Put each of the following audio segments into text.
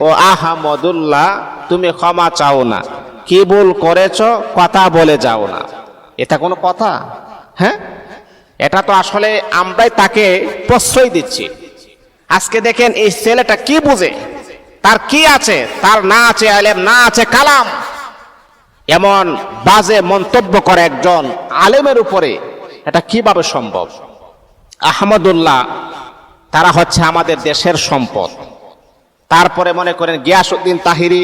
ও আহমদুল্লাহ তুমি ক্ষমা চাও না। কি ভুল করেছ, কথা বলে যাও না। এটা কোনো কথা? হ্যাঁ? এটা তো আসলে আমরাই তাকে প্রশ্রয় দিচ্ছি। আজকে দেখেন এই ছেলেটা কি বুঝে? তার কি আছে? তার না আছে আলেম, না আছে কালাম। এমন বাজে মন্তব্য করে একজন আলেমের উপরে। এটা কীভাবে সম্ভব? আহমদুল্লাহ, তারা হচ্ছে আমাদের দেশের সম্পদ। তারপরে মনে করেন গিয়াসুদ্দিন তাহিরি,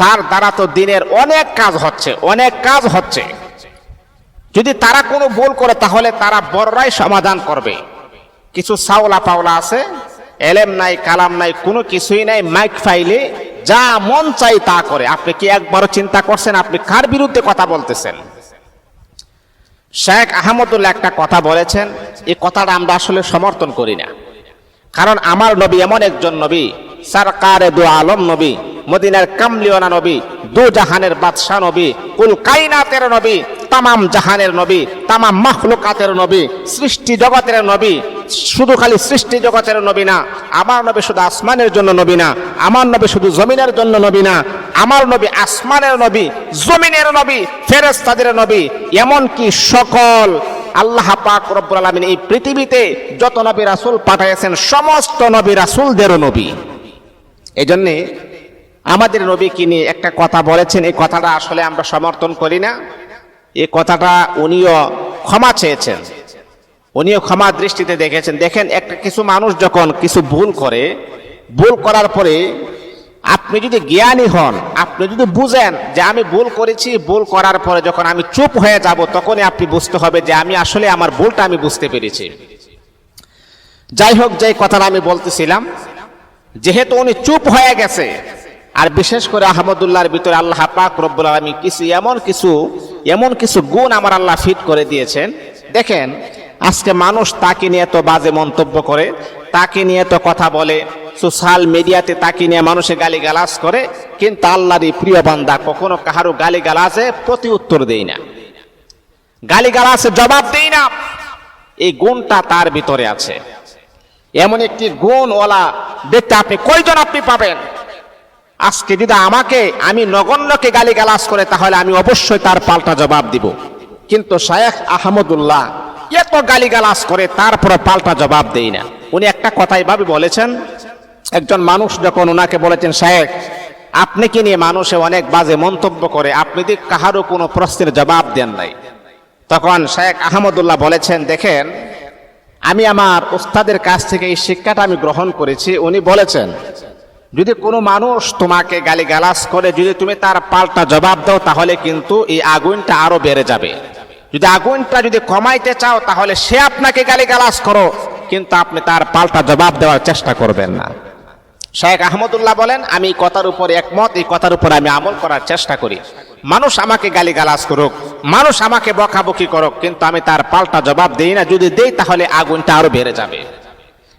তার দ্বারা তো দিনের অনেক কাজ হচ্ছে, অনেক কাজ হচ্ছে। যদি তারা কোনো ভুল করে, তাহলে তারা বড়রাই সমাধান করবে। কিছু সাওলা পাওলা আছে, এলেম নাই, কালাম নাই, কোনো কিছুই নাই, মাইক ফাইলে যা মন চাই তা করে। আপনি কি একবারও চিন্তা করছেন? আপনি কার বিরুদ্ধে কথা বলতেছেন? শেখ আহমদুল্লাহ একটা কথা বলেছেন, এই কথাটা আমরা আসলে সমর্থন করি না। কারণ আমার নবী এমন একজন নবী সরকারে দু আলম নবী, মদিনার কামলিওনা নবী, দু জাহানের বাদশাহ নবী, কুল কাইনাতের নবী, তামাম জাহানের নবী, তামাম মাখলুকাতের নবী, সৃষ্টি জগতের নবী, শুধু খালি সৃষ্টি জগতের নবী না, আমার নবী শুধু আসমানের জন্য নবী না, আমার নবী শুধু জমিনের জন্য নবী না, আমার নবী আসমানের নবী, জমিনের নবী ফেরেস্তাদের নবী, এমনকি সকল আল্লাহ পাক রব্বুল আলামিন এই পৃথিবীতে যত নবী রাসূল পাঠাইছেন সমস্ত নবী রাসূলদেরও নবী। এই জন্যে আমাদের নবীকে নিয়ে একটা কথা বলেছেন? এই কথাটা আসলে আমরা সমর্থন করি না। এই কথাটা উনিও ক্ষমা চেয়েছেন। উনিও ক্ষমা দৃষ্টিতে দেখেছেন। দেখেন, একটা কিছু মানুষ যখন কিছু ভুল করে, ভুল করার পরে আপনি যদি জ্ঞানী হন, আপনি যদি বুঝেন যে আমি ভুল করেছি, ভুল করার পরে যখন আমি চুপ হয়ে যাব, তখনই আপনি বুঝতে হবে যে আমি আসলে আমার ভুলটা আমি বুঝতে পেরেছি। যাই হোক যে কথাটা আমি বলতেছিলাম যেহেতু উনি চুপ হয়ে গেছে। আর বিশেষ করে আহমদুল্লাহর ভিতরে আল্লাহ পাক রব্বুল আলমী কিছু এমন কিছু এমন কিছু গুণ আমার আল্লাহ ফিট করে দিয়েছেন। দেখেন, আজকে মানুষ তাকে নিয়ে তো বাজে মন্তব্য করে, তাকে নিয়ে তো কথা বলে, সোশ্যাল মিডিয়াতে তাকে নিয়ে মানুষে গালি গালাজ করে, কিন্তু আল্লাহরই প্রিয় বান্দা কখনো কাহারও গালি গালাজে প্রতি উত্তর দেই না। গালি গালাজে জবাব দেই না। এই গুণটা তার ভিতরে আছে। এমন একটি গুণওয়ালা দেখতে আপনি কয়জন আপনি পাবেন? আজকে যদি আমাকে, আমি নগণ্যকে গালি গালাজ করে, তাহলে আমি অবশ্যই তার পাল্টা জবাব দিব। কিন্তু শায়েখ আহমদুল্লাহ এত গালি গালাজ করে তারপরে পাল্টা জবাব দেই না। উনি একটা কথা এভাবে বলেছেন, একজন মানুষ যখন ওনাকে বলেছেন, শায়েখ, আপনি কি নিয়ে মানুষে অনেক বাজে মন্তব্য করে, আপনি যদি কাহারও কোনো প্রশ্নের জবাব দেন নাই? তখন শেখ আহমদুল্লাহ বলেছেন, দেখেন আমি আমার ওস্তাদের কাছ থেকে এই শিক্ষাটা আমি গ্রহণ করেছি, উনি বলেছেন, যদি কোনো মানুষ তোমাকে গালি গালাস করে, যদি তুমি তার পাল্টা জবাব দাও, তাহলে কিন্তু এই আগুনটা আরও বেড়ে যাবে। যদি আগুনটা যদি কমাইতে চাও, তাহলে সে আপনাকে গালি গালাস করো, কিন্তু আপনি তার পাল্টা জবাব দেওয়ার চেষ্টা করবেন না। শেখ আহমদুল্লাহ বলেন, আমি কথার উপর একমত, এই কথার উপর আমি আমল করার চেষ্টা করি। মানুষ আমাকে গালি গালাজ করুক মানুষ আমাকে বকাবকি করুক, কিন্তু আমি তার পাল্টা জবাব দেই না। যদি দেই, তাহলে আগুনটা আরও বেড়ে যাবে।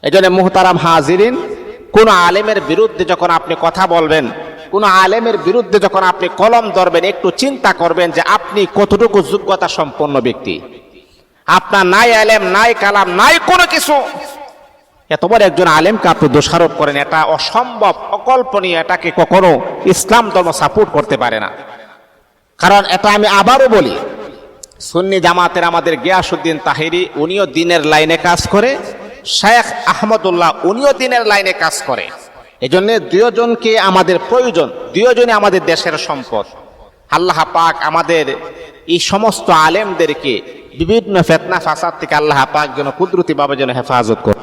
এই জন্য মুহতারাম হাজিরিন, কোন আলেমের বিরুদ্ধে যখন আপনি কথা বলবেন, কোন আলেমের বিরুদ্ধে যখন আপনি কলম ধরবেন, একটু চিন্তা করবেন যে আপনি কতটুকু যোগ্যতা সম্পন্ন ব্যক্তি। আপনার নাই আলেম, নাই কালাম, নাই কোনো কিছু। এত বড় একজন আলেমকে আপনি দোষারোপ করেন, এটা অসম্ভব, অকল্পনীয়, এটাকে কখনো ইসলাম ধর্ম সাপোর্ট করতে পারে না। কারণ এটা আমি আবারও বলি, সুন্নি জামাতের আমাদের গিয়াসুদ্দিন তাহিরি, উনিও দিনের লাইনে কাজ করে শেখ আহমদুল্লাহ উনিও দিনের লাইনে কাজ করে। এই জন্য দুজনকে আমাদের প্রয়োজন দুজনই আমাদের দেশের সম্পদ। আল্লাহ পাক আমাদের এই সমস্ত আলেমদেরকে বিভিন্ন ফেতনা, ফাসাদ থেকে আল্লাহ পাক যেন কুদরতিভাবে যেন হেফাজত করে